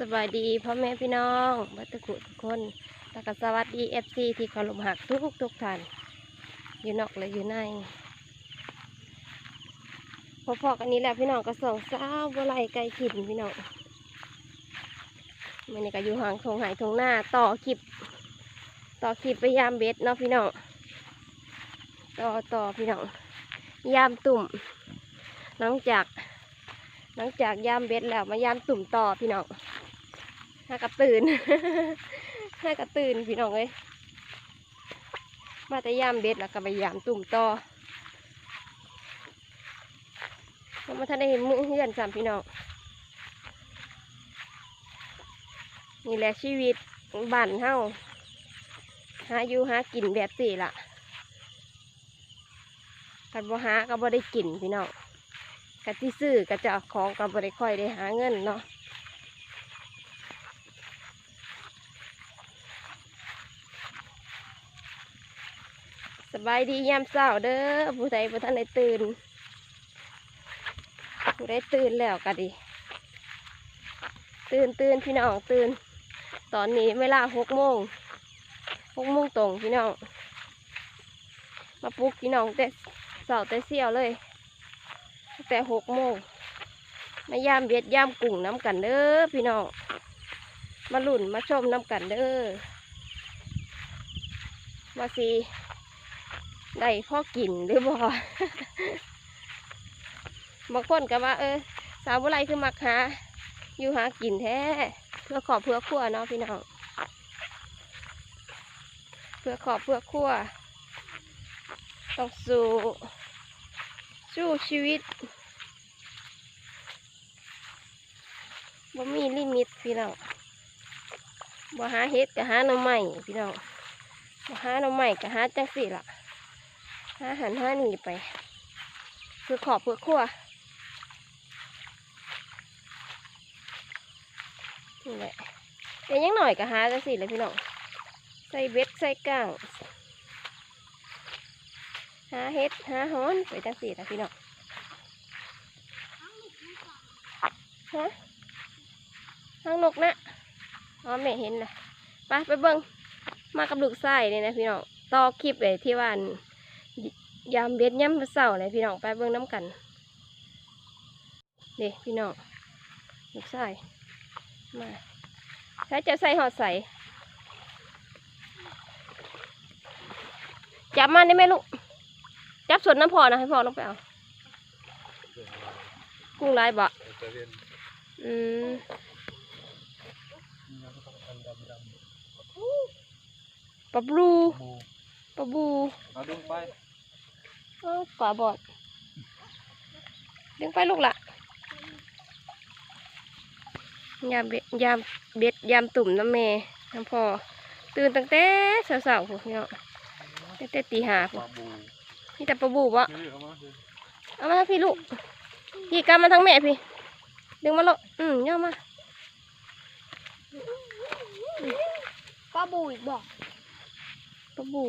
สบายดีพ่อแม่พี่น้องบัตรกุทุกคนแล้วก็สวัสดีเอฟซีที่เคารพหักทุกทุกท่านอยู่นอกและอยู่ในพอๆกันนี้แหละพี่น้องก็ส่งสาวบัวไหลไก่ขินพี่น้องมันนี่ก็อยู่ห่างทงหายทงหน้าต่อคลิป ต่อคลิปไปยามเบ็ดเนาะพี่น้องต่อต่อพี่น้องยามตุ่มหลังจากหลังจากยามเบ็ดแล้วมายามตุ่มต่อพี่น้อง ห้ากระตื่นห้ากระตื่นพี่น้องเอ้ยมาแต่ยามเบ็ดแล้วก็ไปยามตุ่มต่อแล้วมาท่านได้เห็นมือเฮือนสามพี่น้องนี่แหละชีวิตบ้านเฮาหาอยู่หากินแบบสี่ละกันบ่หาก็บ่ได้กินพี่น้องกะที่ซื้อกะจะของกับบริค่อยได้หาเงินเนาะ สบายดียามเช้าเด้อผู้ใดผู้ท่านได้ตื่น ผู้ใดตื่นแล้วก็ดี ตื่นตื่นพี่น้องตื่น ตอนนี้เวลาหกโมงหกโมงตรงพี่น้อง มาปลุกพี่น้องแต่เสาแต่เสี้ยวเลย แต่หกโมงมายามเบียดยามกุ้งน้ำกันเด้อพี่น้อง มาลุ่นมาชมน้ำกันเด้อมาสี ได้พ่อกินหรือบ่บางคนก็ว่า เออ สาวบุไรคือมักหา อยู่หากินแท้ เพื่อขอบเพื่อครัวเนาะพี่น้อง เพื่อขอบเพื่อครัวต้องสู้ สู้ชีวิตบ่มีลิมิตพี่น้องบ่หาเฮ็ดก็หาหน่อไม้พี่น้องบ่หาหน่อไม้ก็หาจังสี่ล่ะ ห้าหันห้าหนีไป เพื่อขอบเพื่อครัวนี่แหละแต่ยังหน่อยก็หาจังสี่เลยพี่น้อง ใส่เบ็ดใส่ก้างหาเห็ดหาหอนไปจังสี่ละพี่น้องฮะทางนกนะอ๋อแม่เห็นนะไปไปเบิ้งมากับลูกไส้เนี่ยนะพี่น้องต่อคลิปเลยที่ว่าน ยามเบ็ดย่ำเสาเลยพี่น้องไปเบิ้งน้ำกันเด็พี่น้องลูกไส้มาถ้าจะใส่หอดใส่จับมันได้ไหมลูก จับส่วนน้ำพอนะให้พอลงไปเอา กุ้งลายบ่อืมปลาบลูปลาบู เอาดึงไปเอ้าปลาบอดดึงไปลูกละยามเบ็ดยามเบ็ดยามตุ่มน้ำเมน้ำพอตื่นตั้งแต่เสาๆพวกเนาะตั้งแต่ตีห้าพปวลากบูนี่แต่ปลาบูบ่นี่เอามาดิเอามาทางพี่ลูกพี่กำมาทางแม่พี่ ดึงมาลูกอืมย่อมาก็บูอีกบอกปลาบู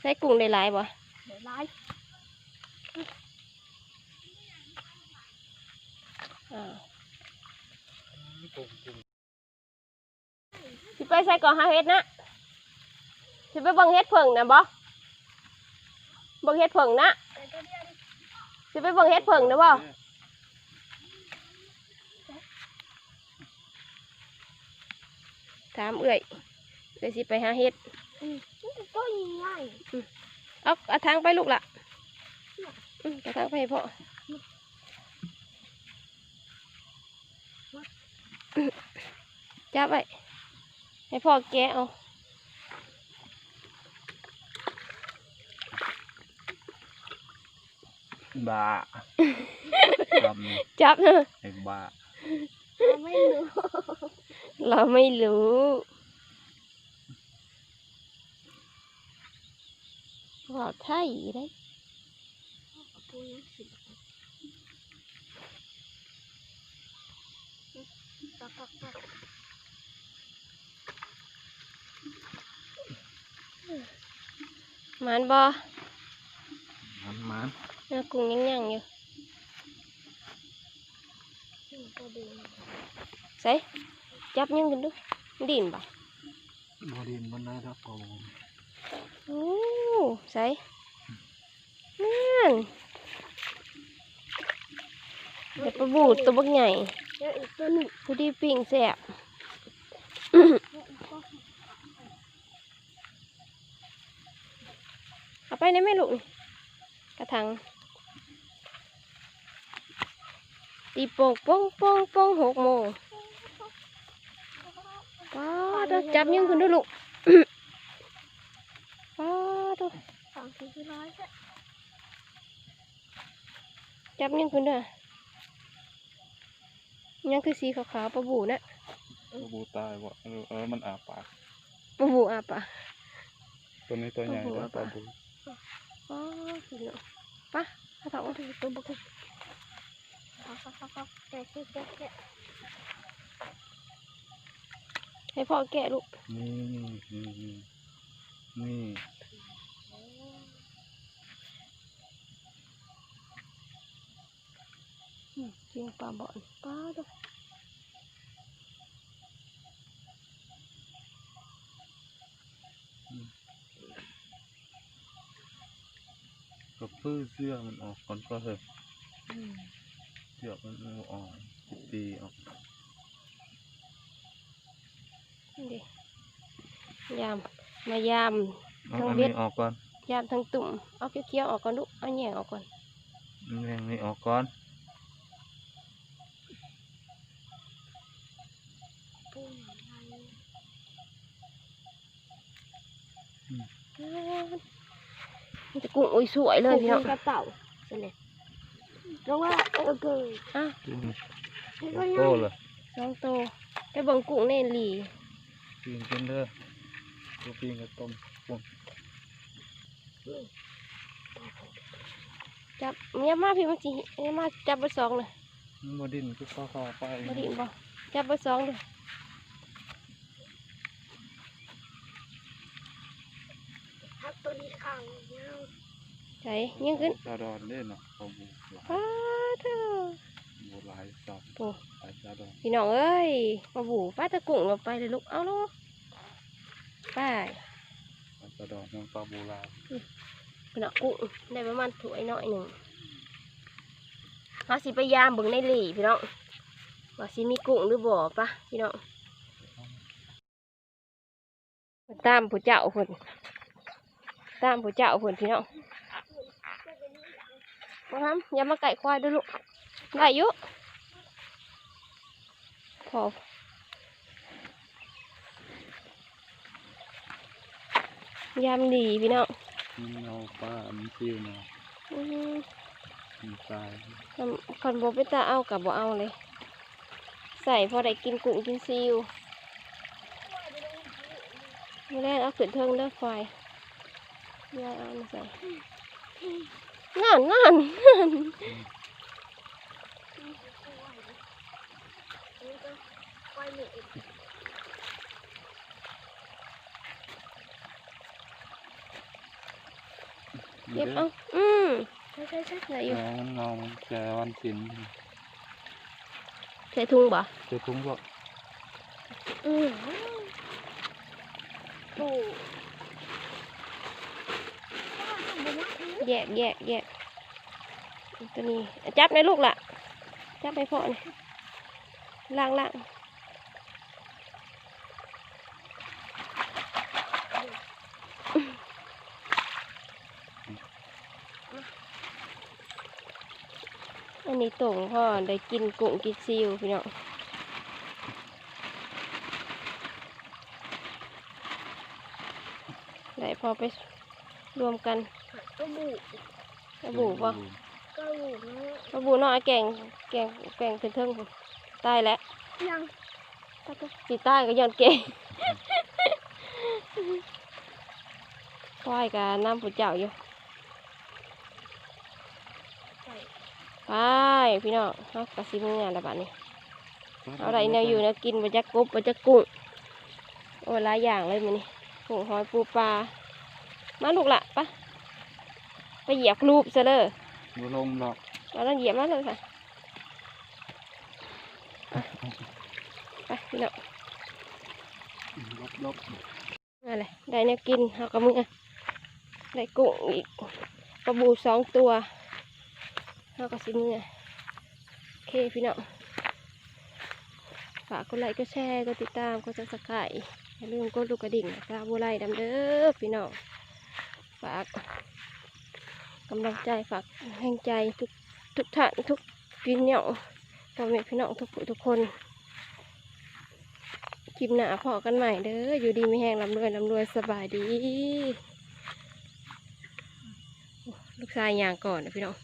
ใส่กุ้งได้หลายบ่เดี๋ยวไล่อ่ากุ้งกุ้ง สิไปใส่ก่อนหาเฮ็ดนะสิไปเบิ่งเฮ็ดเพิ่งนะบ่เบิ่งเฮ็ดเพิ่งนะสิไปเบิ่งเฮ็ดเพิ่งนะบ่ถามเอื้อยเอื้อยสิไปหาเฮ็ดมันก็ง่ายเอาเอาทางไปลูกละ อืมเอาทางไปให้พ่อจับไว้ให้พ่อแกะเอาบ้าทำนี่จับเถอะไอ้บ้าเราไม่รู้ เราไม่รู้ว่าไทยได้ ปูยังสิปักปักปักมันบอมันมันเนื้อกุ้งยังยังๆอ ยู่ก็ดูใส่จับยังกันดูดินบ่บดินมันได้แล้วโอ้โอ้ใส่นั่นเด็ดปลาบูดตัวบักใหญ่เดี๋ยวอีกตัวหนึ่งผู้ดีปิ้งแซ่บเดี๋ยวอีกตัวเอาไปในแม่ลูกนี่กระถางตีโป่งป้องป้องป้องหกโมงป้าดอกจับยังคุณดูลูกป้าดอกสองสี่ร้อยเจ็ดจับยังคุณเด้อยั งคือสีขาวๆปลาบูนะบูตายบ่เออเออมันอาปากปลาบูอะปะตัวนี้ตัวใหญ่ปลาบูแล้วอะปลาปะบูป้าพี่น้องไป้าถ้าถามว่าตัวบุกเอาเอาเอาเอาแกะแกะแกะแกะให้พ่อแกะลูกนี่นี่นี่ นี่อืมเจียงปลาบ่อนป้าดอกกับพื้นเสื้อมันออกก่อนก็เถอะอืมเดี๋ มันจะกุ้งอุ้ยสวยเลยพี่น้องกระเต่าเสร็จแล้วว่าเออเกยอะดูนี่ให้โอ้ก็โตยังเลยสองโตวไปเบิ่งกุ้งในหลีปีนขึ้นเด้อตัวปีนกับต้มปุ่นจับเมียมาพี่มันสิเมียมาจับเบอร์สองเลยมันบดินก็เข้าเข้าไปมาดิบ่จับเบอร์สองเลย ทักตัวนี้ขังเงาใส่ยิงขึ้นซาดอนเล่นเนาะปลาบูหลายป้าเถอะบูหลายสับโอ้หลายซาดอนพี่น้องเอ้ยมาบูป้าตะกุ้งเราไปเลยลูกเอาลูกไปหลายซาดอนน้องปลาบูหลายพี่น้องกุ้งได้ประมาณถ้วยน้อยหนึ่งมาสิไปยามเบิ่งในหลีพี่น้องว่าสิมีกุ้งหรือบ่ปะพี่น้องตามผู้เจ้าคน ตามผู้เจ้าคนพี่น้องมาทำอย่ามาไก่ควายเด้วยลูกได้อยุพอยามดีพี่น้องมันเอาปลามันซิวเนาะอืมมันตายคันคันบ่ไปตาเอากับบ่เอาเลย ใส่พอได้กินกุ้งกินซีวมื่อแรกเอาขึ้นเทิงเด้อควาย นั่นนั่นนั่นนี่ก็ควายเหล็กเก็บเอาอืมใช่ใช่ใช่ได้อยู่น้องมันเงามันแกวันสินใส่ถุงบ่เจะทุ่งก็อืมปู แยกแยกแยกตัวนี้จับในลูกละจับไปพ่อนี่ล่างล่างอันนี้ตรงพ่อได้กินกุ้งกินซิวพี่น้องได้พอไป รวมกันก็บูกระบูบ่ก็บูนะกระบูน้อยแกงแกงแกงขึ้นเทิงพุ่นตายแล้วยังสีใต้ก็ย้อนเก่งควายกับน้ำผู้เจ้าอยู่ไปพี่น้องเฮากะสิมือแล้วบัดนี้เอาอะไรแนวอยู่แนวกินบ่จักกบบ่จักกุ้งโอ้ยหลายอย่างเลยมื้อนี้กุ้งหอยปูปลา มาลูกละปะไปเหยียบรูปซะเลยบัลงหรอกเอาแล้วเหยียบมาเลยค่ะไปไปพี่น้องนกอะไรได้แนวกินเอากับมือได้กุ้งอีกปลาบูสองตัวเอากับสิมือโอเคพี่น้องฝากกดไลค์กดแชร์กดติดตามกดซับสไครต์อย่าลืมกดลูกกระดิ่งนะครับบัวไล่ดำเด้อพี่น้อง ฝากกำลังใจฝากแห่งใจทุกทุกท่านทุกพี่น้องพ่อแม่พี่น้องทุกผู้ทุกคนคลิปหน้าพอกันใหม่เด้ออยู่ดีไม่แห้งลำรวยลำรวยสบายดี ลูกชายย่างก่อนนะพี่น้อง